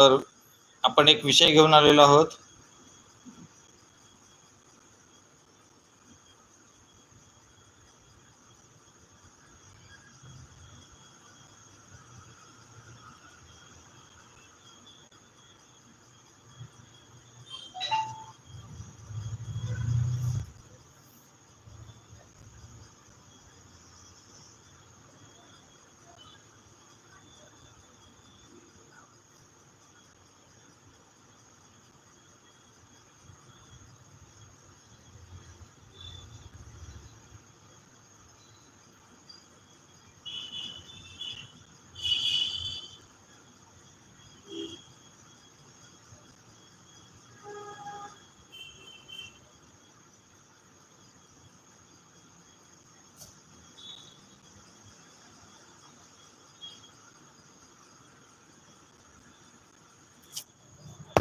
तर आपण एक विषय घेऊन आलेलो आहोत.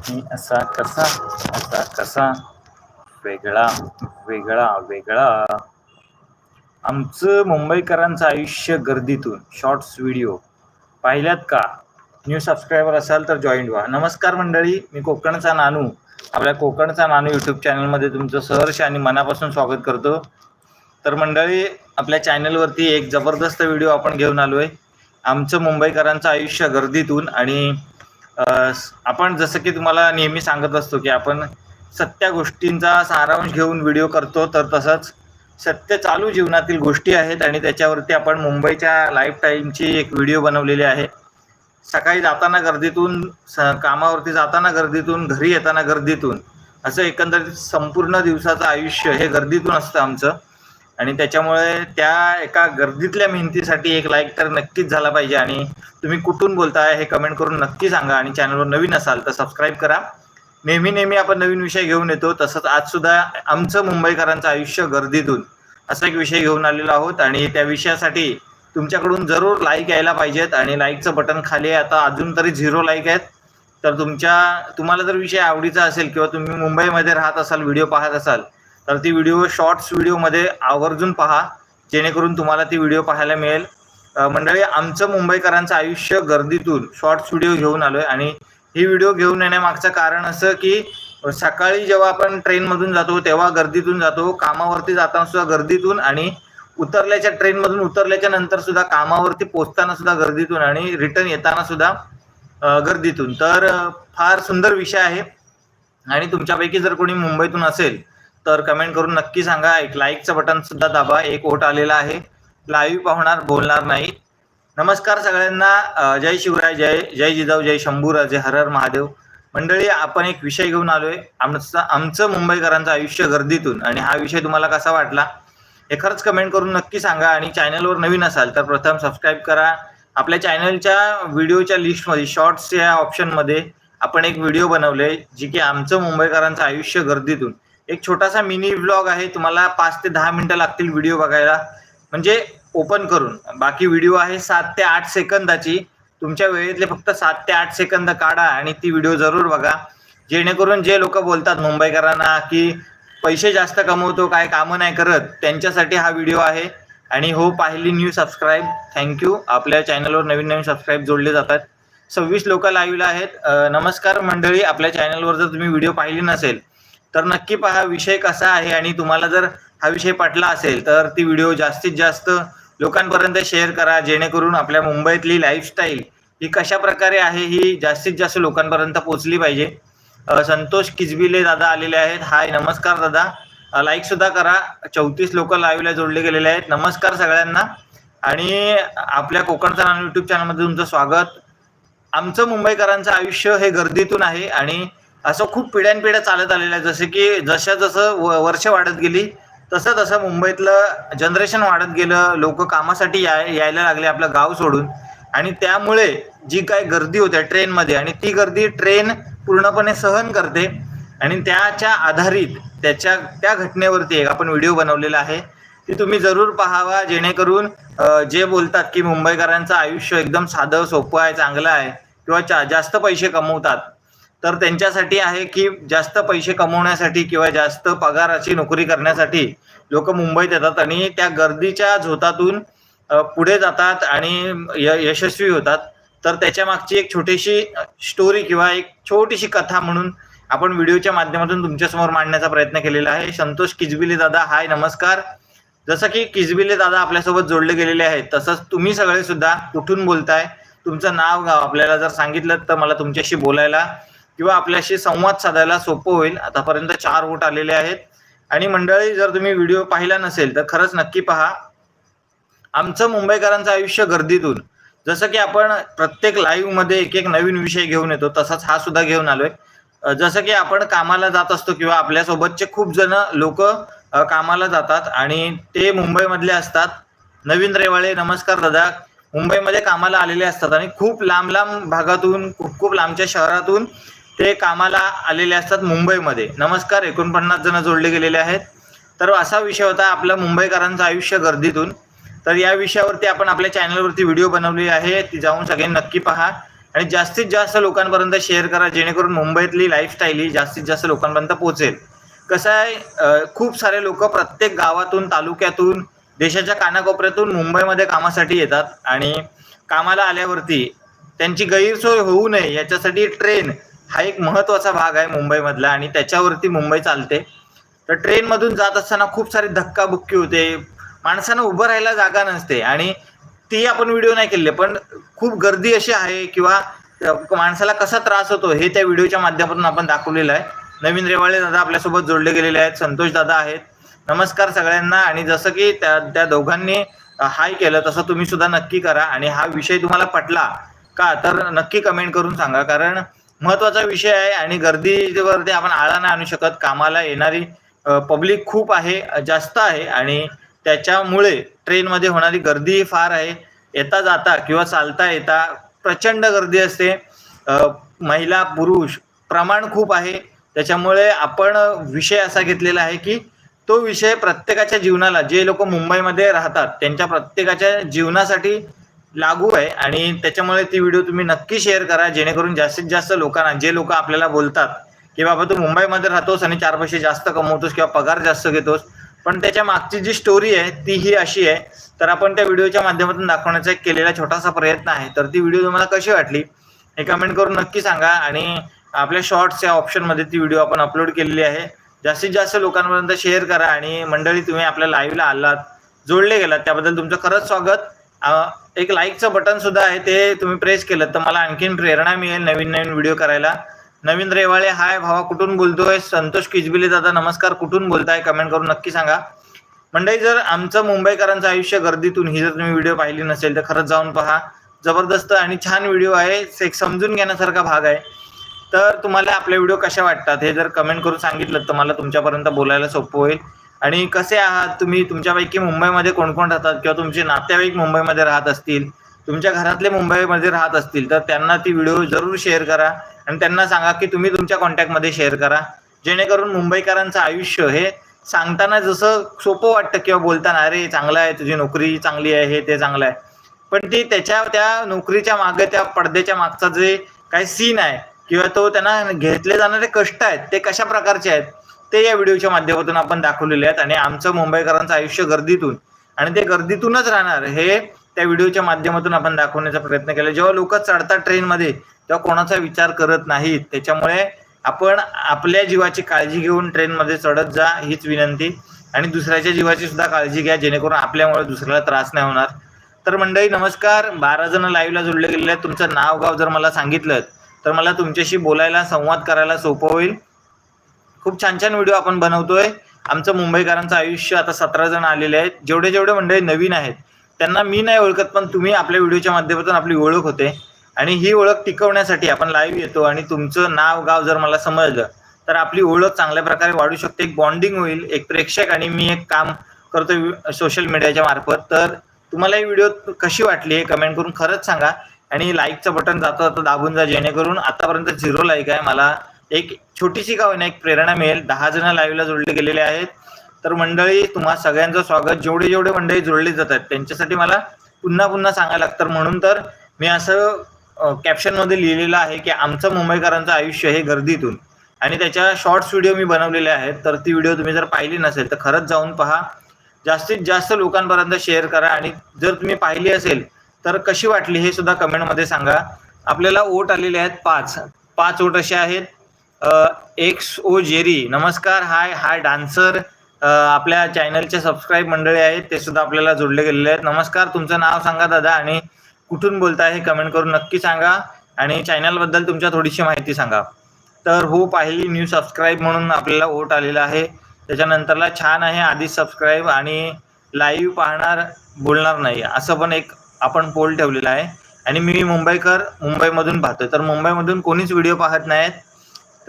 मी असा कसा असा कसा. वेगळा वेगळा वेगळा. आमचं मुंबईकरांचं आयुष्य गर्दीतून. शॉर्ट्स व्हिडिओ पाहिल्यात का? न्यू सबस्क्रायबर असाल तर जॉईन व्हा. नमस्कार मंडळी मी कोकणचा नानू. आपल्या कोकणचा नानू यूट्यूब चॅनलमध्ये तुमचं सहर्ष आणि मनापासून स्वागत करतो. तर मंडळी आपल्या चॅनलवरती एक जबरदस्त व्हिडिओ आपण घेऊन आलोय. आमचं मुंबईकरांचं आयुष्य गर्दीतून आणि आपण जसं की तुम्हाला नेहमी सांगत असतो की आपण सत्या गोष्टींचा सारांश घेऊन व्हिडिओ करतो तर तसंच सत्य चालू जीवनातील गोष्टी आहेत आणि त्याच्यावरती आपण मुंबईच्या लाईफ टाईमची एक व्हिडिओ बनवलेली आहे. सकाळी जाताना गर्दीतून स- कामावरती जाताना गर्दीतून घरी येताना गर्दीतून असं एकंदरीत संपूर्ण दिवसाचं आयुष्य हे गर्दीतून असतं आमचं. आणि त्याच्यामुळे त्या एका गर्दीतल्या मेहनतीसाठी एक लाईक तर नक्कीच झाला पाहिजे. आणि तुम्ही कुठून बोलताय हे कमेंट करून नक्की सांगा आणि चॅनलवर नवीन असाल तर सबस्क्राईब करा. नेहमी नेहमी आपण नवीन विषय घेऊन येतो. तसंच आज सुद्धा आमचं मुंबईकरांचं आयुष्य गर्दीतून असा एक विषय घेऊन आलेलो आहोत. आणि त्या विषयासाठी तुमच्याकडून जरूर लाईक यायला पाहिजेत. आणि लाईकचं बटन खाली आहे. आता अजून तरी झिरो लाईक आहेत. तर तुमच्या तुम्हाला जर विषय आवडीचा असेल किंवा तुम्ही मुंबईमध्ये राहत असाल व्हिडिओ पाहत असाल तर ती व्हिडिओ शॉर्ट्स व्हिडिओमध्ये आवर्जून पहा जेणेकरून तुम्हाला ती व्हिडिओ पाहायला मिळेल. मंडळी आमचं मुंबईकरांचं आयुष्य गर्दीतून शॉर्ट्स व्हिडिओ घेऊन आलोय आणि ही व्हिडिओ घेऊन येण्यामागचं कारण असं की सकाळी जेव्हा आपण ट्रेनमधून जातो तेव्हा गर्दीतून जातो कामावरती जाताना सुद्धा गर्दीतून आणि उतरल्याच्या ट्रेनमधून उतरल्याच्या नंतर सुद्धा कामावरती पोचताना सुद्धा गर्दीतून आणि रिटर्न येताना सुद्धा गर्दीतून. तर फार सुंदर विषय आहे आणि तुमच्यापैकी जर कोणी मुंबईतून असेल तर कमेंट करून नक्की सांगा. एक लाईकचं बटन सुद्धा दाबा. एक वोट आलेला आहे. लाईव्ह पाहणार बोलणार नाही. नमस्कार सगळ्यांना. जय शिवराय जय जय जिजाऊ जय शंभूराजे हर हर महादेव. मंडळी आपण एक विषय घेऊन आलोय. आमचं आमचं मुंबईकरांचं आयुष्य गर्दीतून. आणि हा विषय तुम्हाला कसा वाटला? हे खरंच कमेंट करून नक्की सांगा. आणि चॅनलवर नवीन असाल तर प्रथम सबस्क्राईब करा. आपल्या चॅनलच्या व्हिडिओच्या लिस्टमध्ये शॉर्ट्स या ऑप्शनमध्ये आपण एक व्हिडिओ बनवले जी की आमचं मुंबईकरांचं आयुष्य गर्दीतून. एक छोटासा मिनी व्लॉग आहे. तुम्हाला पाच ते दहा मिनिटं लागतील व्हिडिओ बघायला. म्हणजे ओपन करून. बाकी व्हिडिओ आहे सात ते आठ सेकंदाची. तुमच्या वेळेतले फक्त सात ते आठ सेकंद काढा आणि ती व्हिडिओ जरूर बघा. जेणेकरून जे लोक बोलतात मुंबईकरांना की पैसे जास्त कमवतो काय कामं नाही करत त्यांच्यासाठी हा व्हिडिओ आहे. आणि हो पाहिली न्यू सबस्क्राईब. थँक्यू आपल्या चॅनलवर नवीन नवीन सबस्क्राईब जोडले जातात. सव्वीस लोक लाईव्हला आहेत. नमस्कार मंडळी. आपल्या चॅनलवर जर तुम्ही व्हिडिओ पाहिली नसेल तर नक्की पहा विषय कसा आहे आणि तुम्हाला जर हा विषय पटला असेल तर ती व्हिडिओ जास्तीत जास्त लोकांपर्यंत शेअर करा जेणेकरून आपल्या मुंबईतली लाईफस्टाईल ही कशा प्रकारे आहे ही जास्तीत जास्त लोकांपर्यंत पोहोचली पाहिजे. संतोष किजबिले दादा आलेले आहेत. हाय नमस्कार दादा. लाईक सुद्धा करा. चौतीस लोक लाईव्हला जोडले गेलेले आहेत. नमस्कार सगळ्यांना. आणि आपल्या कोकणचा नान युट्यूब चॅनलमध्ये तुमचं स्वागत. आमचं मुंबईकरांचं आयुष्य हे गर्दीतून आहे आणि असं खूप पिढ्यानपिढ्या चालत आलेलं आहे. जसं की जशा जसं व- वर्ष वाढत गेली तसं तसं मुंबईतलं जनरेशन वाढत गेलं. लोक कामासाठी याय यायला लागले आपलं गाव सोडून. आणि त्यामुळे जी काय गर्दी होत्या ट्रेनमध्ये आणि ती गर्दी ट्रेन पूर्णपणे सहन करते. आणि त्याच्या आधारित त्याच्या त्या घटनेवरती एक आपण व्हिडिओ बनवलेला आहे. ती तुम्ही जरूर पाहावा जेणेकरून जे बोलतात की मुंबईकरांचं आयुष्य एकदम साधं सोपं आहे चांगलं आहे किंवा जास्त पैसे कमवतात तर त्यांच्यासाठी आहे की जास्त पैसे कमवण्यासाठी किंवा जास्त पगाराची नोकरी करण्यासाठी लोक मुंबईत येतात आणि त्या गर्दीच्या झोतातून पुढे जातात आणि य- यशस्वी होतात. तर त्याच्या मागची एक छोटीशी स्टोरी किंवा एक छोटीशी कथा म्हणून आपण व्हिडिओच्या माध्यमातून तुमच्यासमोर मांडण्याचा प्रयत्न केलेला आहे. संतोष किजबिले दादा हाय नमस्कार. जसं की किजबिले दादा आपल्यासोबत जोडले गेलेले आहेत तसंच तुम्ही सगळे सुद्धा कुठून बोलताय? तुमचं नाव गाव आपल्याला जर सांगितलं तर मला तुमच्याशी बोलायला किंवा आपल्याशी संवाद साधायला सोपं होईल. आतापर्यंत चार वोट आलेले आहेत. आणि मंडळी जर तुम्ही व्हिडिओ पाहिला नसेल तर खरंच नक्की पहा. आमचं मुंबईकरांचं आयुष्य गर्दीतून. जसं की आपण प्रत्येक लाईव्हमध्ये एक एक नवीन विषय घेऊन येतो तसाच हा सुद्धा घेऊन आलोय. जसं की आपण कामाला जात असतो किंवा आपल्यासोबतचे खूप जण लोक कामाला जातात आणि ते मुंबईमधले असतात. नवीन रेवाळे नमस्कार दादा. मुंबईमध्ये कामाला आलेले असतात आणि खूप लांब लांब भागातून खूप खूप लांबच्या शहरातून ते कामाला आलेले असतात मुंबईमध्ये. नमस्कार एकोणपन्नास जण जोडले गेलेले आहेत. तर असा विषय होता आपलं मुंबईकरांचं आयुष्य गर्दीतून. तर या विषयावरती आपण आपल्या चॅनलवरती व्हिडिओ बनवली आहे. ती जाऊन सगळ्यांनी नक्की पहा. आणि जास्तीत जास्त लोकांपर्यंत शेअर करा जेणेकरून मुंबईतली लाईफस्टाईल ही जास्तीत जास्त लोकांपर्यंत पोहोचेल. कसं आहे खूप सारे लोक प्रत्येक गावातून तालुक्यातून देशाच्या कानाकोपऱ्यातून मुंबईमध्ये कामासाठी येतात. आणि कामाला आल्यावरती त्यांची गैरसोय होऊ नये याच्यासाठी ट्रेन हा एक महत्त्वाचा भाग आहे मुंबईमधला आणि त्याच्यावरती मुंबई चालते. तर ट्रेनमधून जात असताना खूप सारी धक्काबुक्की होते. माणसानं उभं राहायला जागा नसते आणि ती आपण व्हिडिओ नाही केले पण खूप गर्दी अशी आहे किंवा माणसाला कसा त्रास होतो हे त्या व्हिडिओच्या माध्यमातून आपण दाखवलेलं आहे. नवीन रेवाळे दादा आपल्यासोबत जोडले गेलेले आहेत संतोष दादा आहेत. नमस्कार सगळ्यांना आणि जसं की त्या त्या दोघांनी हाय केलं तसं तुम्ही सुद्धा नक्की करा आणि हा विषय तुम्हाला पटला का तर नक्की कमेंट करून सांगा कारण महत्त्वाचा विषय आहे आणि गर्दीवरती आपण आळा नाही आणू शकत. कामाला येणारी पब्लिक खूप आहे जास्त आहे आणि त्याच्यामुळे ट्रेनमध्ये होणारी गर्दी फार आहे. येता जाता किंवा चालता येता प्रचंड गर्दी असते. महिला पुरुष प्रमाण खूप आहे. त्याच्यामुळे आपण विषय असा घेतलेला आहे की तो विषय प्रत्येकाच्या जीवनाला जे लोक मुंबईमध्ये राहतात त्यांच्या प्रत्येकाच्या जीवनासाठी लागू आहे आणि त्याच्यामुळे ती व्हिडिओ तुम्ही नक्की शेअर करा जेणेकरून जास्तीत जास्त लोकांना जे लोक आपल्याला बोलतात की बाबा तू मुंबईमध्ये राहतोस आणि चार पैसे जास्त कमवतोस किंवा पगार जास्त घेतोस पण त्याच्या मागची जी स्टोरी आहे ती ही अशी आहे. तर आपण त्या व्हिडिओच्या माध्यमातून दाखवण्याचा एक केलेला छोटासा प्रयत्न आहे. तर ती व्हिडिओ तुम्हाला कशी वाटली हे कमेंट करून नक्की सांगा आणि आपल्या शॉर्ट्स या ऑप्शनमध्ये ती व्हिडिओ आपण अपलोड केलेली आहे. जास्तीत जास्त लोकांपर्यंत शेअर करा आणि मंडळी तुम्ही आपल्या लाईव्हला आलात जोडले गेलात त्याबद्दल तुमचं खरंच स्वागत. एक लाईकचं बटन सुद्धा आहे ते तुम्ही प्रेस केलं तर मला आणखीन प्रेरणा मिळेल नवीन नवीन व्हिडिओ करायला. नवीन रेवाळे हाय भावा कुठून बोलतोय? संतोष किजबिले दादा नमस्कार. कुठून बोलताय? कमेंट करून नक्की सांगा. मंडळी जर आमचं मुंबईकरांचं आयुष्य गर्दीतून ही जर तुम्ही व्हिडिओ पाहिली नसेल तर खरंच जाऊन पहा. जबरदस्त आणि छान व्हिडिओ आहे. एक समजून घेण्यासारखा भाग आहे. तर तुम्हाला आपले व्हिडिओ कशा वाटतात हे जर कमेंट करून सांगितलं तर मला तुमच्यापर्यंत बोलायला सोपं होईल. आणि कसे आहात तुम्ही? तुमच्यापैकी मुंबईमध्ये कोण कोण राहतात? किंवा तुमचे नातेवाईक मुंबईमध्ये राहत असतील? तुमच्या घरातले मुंबईमध्ये राहत असतील तर त्यांना ती व्हिडिओ जरूर शेअर करा. आणि त्यांना सांगा की तुम्ही तुमच्या कॉन्टॅक्टमध्ये शेअर करा. जेणेकरून मुंबईकरांचं आयुष्य हे सांगताना जसं सोपं वाटतं किंवा बोलताना अरे चांगलं आहे तुझी नोकरी चांगली आहे हे ते चांगलं आहे. पण ती त्याच्या त्या नोकरीच्या मागे त्या पडद्याच्या मागचा जे काही सीन आहे किंवा तो त्यांना घेतले जाणारे कष्ट आहेत ते कशा प्रकारचे आहेत ते या व्हिडिओच्या माध्यमातून आपण दाखवलेले आहेत आणि आमचं मुंबईकरांचं आयुष्य गर्दीतून आणि ते गर्दीतूनच राहणार हे त्या व्हिडिओच्या माध्यमातून आपण दाखवण्याचा प्रयत्न केला. जेव्हा लोक चढतात ट्रेनमध्ये तेव्हा कोणाचा विचार करत नाहीत. त्याच्यामुळे आपण आपल्या जीवाची काळजी घेऊन ट्रेनमध्ये चढत जा हीच विनंती. आणि दुसऱ्याच्या जीवाची सुद्धा काळजी घ्या जेणेकरून आपल्यामुळे दुसऱ्याला त्रास नाही होणार. तर मंडळी नमस्कार. बारा जण लाईव्हला जोडले गेलेले आहेत. तुमचं नाव गाव जर मला सांगितलं तर मला तुमच्याशी बोलायला संवाद करायला सोपं होईल. खूप छान छान व्हिडिओ आपण बनवतोय. आमचं मुंबईकरांचं आयुष्य आता सतरा जण आलेले आहेत. जेवढे जेवढे मंडळी नवीन आहेत त्यांना मी नाही ओळखत पण तुम्ही आपल्या व्हिडिओच्या माध्यमातून आपली ओळख होते. आणि ही ओळख टिकवण्यासाठी आपण लाईव्ह येतो आणि तुमचं नाव गाव जर मला समजलं तर आपली ओळख चांगल्या प्रकारे वाढू शकते. एक बॉन्डिंग होईल. एक प्रेक्षक आणि मी एक काम करतो सोशल मीडियाच्या मार्फत. तर तुम्हाला ही व्हिडिओ कशी वाटली हे कमेंट करून खरंच सांगा. आणि लाईकचं बटन जाता जाता दाबून जा जेणेकरून आतापर्यंत झिरो लाईक आहे. मला एक छोटीशी का होईना एक प्रेरणा मिळेल. दहा जण लाईव्हला जोडले गेलेले आहेत. तर मंडळी तुम्हा सगळ्यांचं स्वागत. जेवढे जेवढे मंडळी जोडले जात आहेत त्यांच्यासाठी मला पुन्हा पुन्हा सांगायला लागतं. म्हणून तर मी असं कॅप्शनमध्ये लिहिलेलं आहे की आमचं मुंबईकरांचं आयुष्य हे गर्दीतून. आणि त्याच्या शॉर्ट्स व्हिडिओ मी बनवलेले आहेत. तर ती व्हिडिओ तुम्ही जर पाहिली नसेल तर खरंच जाऊन पहा. जास्तीत जास्त लोकांपर्यंत शेअर करा. आणि जर तुम्ही पाहिली असेल तर कशी वाटली हे सुद्धा कमेंटमध्ये सांगा. आपल्याला ओट आलेले आहेत पाच. पाच ओट असे आहेत. एक्स ओ जेरी नमस्कार हाय हाय डान्सर. आपल्या चॅनलचे सबस्क्राईब मंडळी आहेत ते सुद्धा आपल्याला जोडले गेलेले आहेत. नमस्कार तुमचं नाव सांगा दादा आणि कुठून बोलताय हे कमेंट करून नक्की सांगा आणि चॅनलबद्दल तुमच्या थोडीशी माहिती सांगा. तर हो पाहिली न्यू सबस्क्राईब म्हणून आपल्याला ओट आलेला आहे. त्याच्यानंतरला छान आहे आधीच सबस्क्राईब आणि लाईव्ह पाहणार बोलणार नाही. असं पण एक आपण पोल ठेवलेला आहे. आणि मी मुंबईकर मुंबईमधून पाहतोय. तर मुंबईमधून कोणीच व्हिडिओ पाहत नाहीत.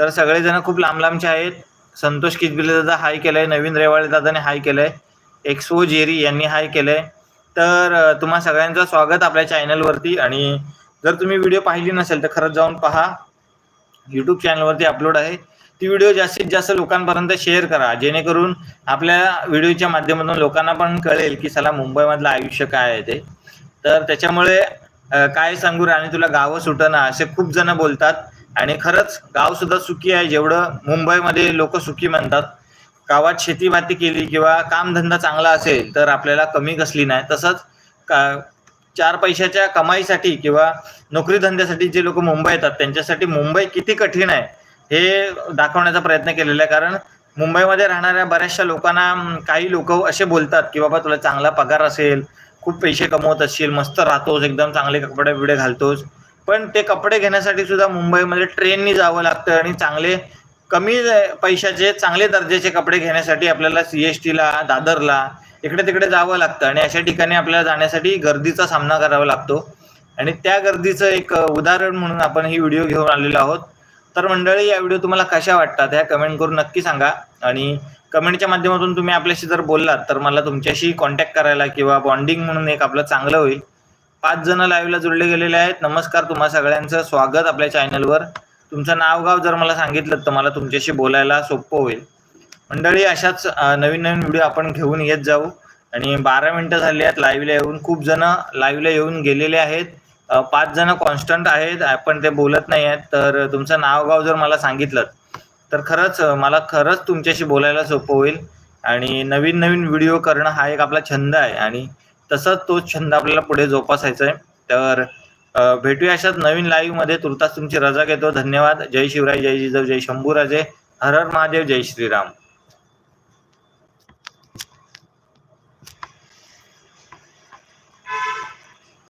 तर सगळेजण खूप लांब लांबचे आहेत. संतोष किजबिले दादा हाय केलंय. नवीन रेवाळे दादाने हाय केलंय. एक्सो जेरी यांनी हाय केलंय. तर तुम्हा सगळ्यांचं स्वागत आपल्या चॅनलवरती. आणि जर तुम्ही व्हिडिओ पाहिली नसेल तर खरंच जाऊन पहा. यूट्यूब चॅनलवरती अपलोड आहे. ती व्हिडिओ जास्तीत जास्त लोकांपर्यंत शेअर करा. जेणेकरून आपल्या व्हिडिओच्या माध्यमातून लोकांना पण कळेल की चला मुंबईमधलं आयुष्य काय आहे ते. तर त्याच्यामुळे काय सांगू रे आणि तुला गावं सुटणं असे खूप जण बोलतात. आणि खरंच गाव सुद्धा सुखी आहे. जेवढं मुंबईमध्ये लोक सुखी म्हणतात गावात शेतीभाती केली किंवा कामधंदा चांगला असेल तर आपल्याला कमी कसली नाही. तसंच का चार पैशाच्या कमाईसाठी किंवा नोकरी धंद्यासाठी जे लोक मुंबई येतात त्यांच्यासाठी मुंबई किती कठीण आहे हे दाखवण्याचा प्रयत्न केलेला आहे. कारण मुंबईमध्ये राहणाऱ्या बऱ्याचशा लोकांना काही लोक असे बोलतात की बाबा तुला चांगला पगार असेल खूप पैसे कमवत असशील मस्त राहतोस एकदम चांगले कपडे बिडे घालतोस. पण ते कपडे घेण्यासाठी सुद्धा मुंबईमध्ये ट्रेननी जावं लागतं आणि चांगले कमी पैशाचे चांगले दर्जाचे कपडे घेण्यासाठी आपल्याला सी एस टीला दादरला इकडे तिकडे जावं लागतं आणि अशा ठिकाणी आपल्याला जाण्यासाठी गर्दीचा सामना करावा लागतो. आणि त्या गर्दीचं एक उदाहरण म्हणून आपण ही व्हिडिओ घेऊन आलेलो आहोत. तर मंडळी या व्हिडिओ तुम्हाला कशा वाटतात ह्या कमेंट करून नक्की सांगा. आणि कमेंटच्या माध्यमातून तुम्ही आपल्याशी जर बोललात तर मला तुमच्याशी कॉन्टॅक्ट करायला किंवा बॉन्डिंग म्हणून एक आपलं चांगलं होईल. पाच जण लाईव्हला जुळले गेलेले आहेत. नमस्कार तुम्हा सगळ्यांचं. स्वागत आपल्या चॅनलवर तुमचं नाव गाव जर मला सांगितलं तर मला तुमच्याशी बोलायला सोपं होईल. मंडळी अशाच नवीन नवीन व्हिडिओ आपण घेऊन येत जाऊ. आणि बारा मिनटं झाली आहेत लाईव्हला येऊन. खूप जण लाईव्हला येऊन गेलेले आहेत. पाच जण कॉन्स्टंट आहेत. पण ते बोलत नाही आहेत. तर तुमचं नाव गाव जर मला सांगितलं तर खरंच मला खरंच तुमच्याशी बोलायला सोपं होईल. आणि नवीन नवीन व्हिडिओ करणं हा एक आपला छंद आहे. आणि तसाच तो छंद आपल्याला पुढे जोपासायचा आहे तर भेटूया अशाच नवीन लाईव्हमध्ये. तुर्तास तुमची रजा घेतो. धन्यवाद. जय शिवराय जय जिजाऊ जय शंभूराजे. हर हर महादेव जय श्रीराम.